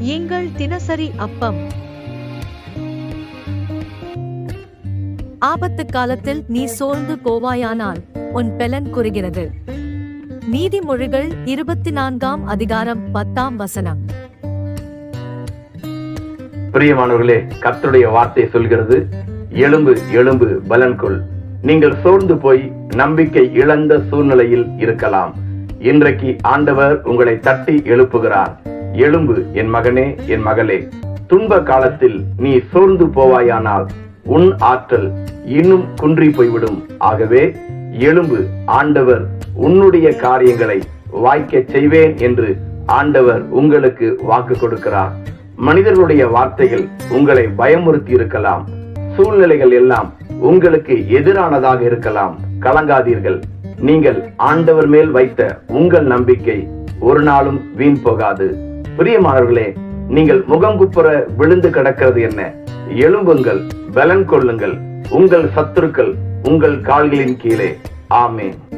எங்கள் தினசரி அப்பம். ஆபத்து காலத்தில் நீ சோர்ந்து போவாயானால் உன் பெலன் குறுகிறது. நீதிமொழிகள் இருபத்தி நான்காம் அதிகாரம் பத்தாம் வசனம். பிரியமானவர்களே கர்த்தருடைய வார்த்தை சொல்கிறது எலும்பு எலும்பு பலன் கொள் நீங்கள் சோர்ந்து போய் நம்பிக்கை இழந்த சூழ்நிலையில் இருக்கலாம். இன்றைக்கு ஆண்டவர் உங்களை தட்டி எழுப்புகிறார். எலும்பு என் மகனே என் மகளே துன்ப காலத்தில் நீ சோர்ந்து போவாயானால் உன் ஆற்றல் இன்னும் குன்றி போய்விடும். ஆகவே எலும்பு ஆண்டவர் உன்னுடைய காரியங்களை வாய்க்கச் செய்வேன் என்று ஆண்டவர் உங்களுக்கு வாக்கு கொடுக்கிறார். மனிதர்களுடைய வார்த்தைகள் உங்களை பயமுறுத்தி இருக்கலாம். சூழ்நிலைகள் எல்லாம் உங்களுக்கு எதிரானதாக இருக்கலாம். கலங்காதீர்கள். நீங்கள் ஆண்டவர் மேல் வைத்த உங்கள் நம்பிக்கை ஒரு நாளும் வீண் போகாது. பிரியமானவர்களே நீங்கள் முகம் குப்புற விழுந்து கிடக்கிறது என்ன? எழும்புங்கள் பலன் கொள்ளுங்கள். உங்கள் சத்துருக்கள் உங்கள் கால்களின் கீழே. ஆமேன்.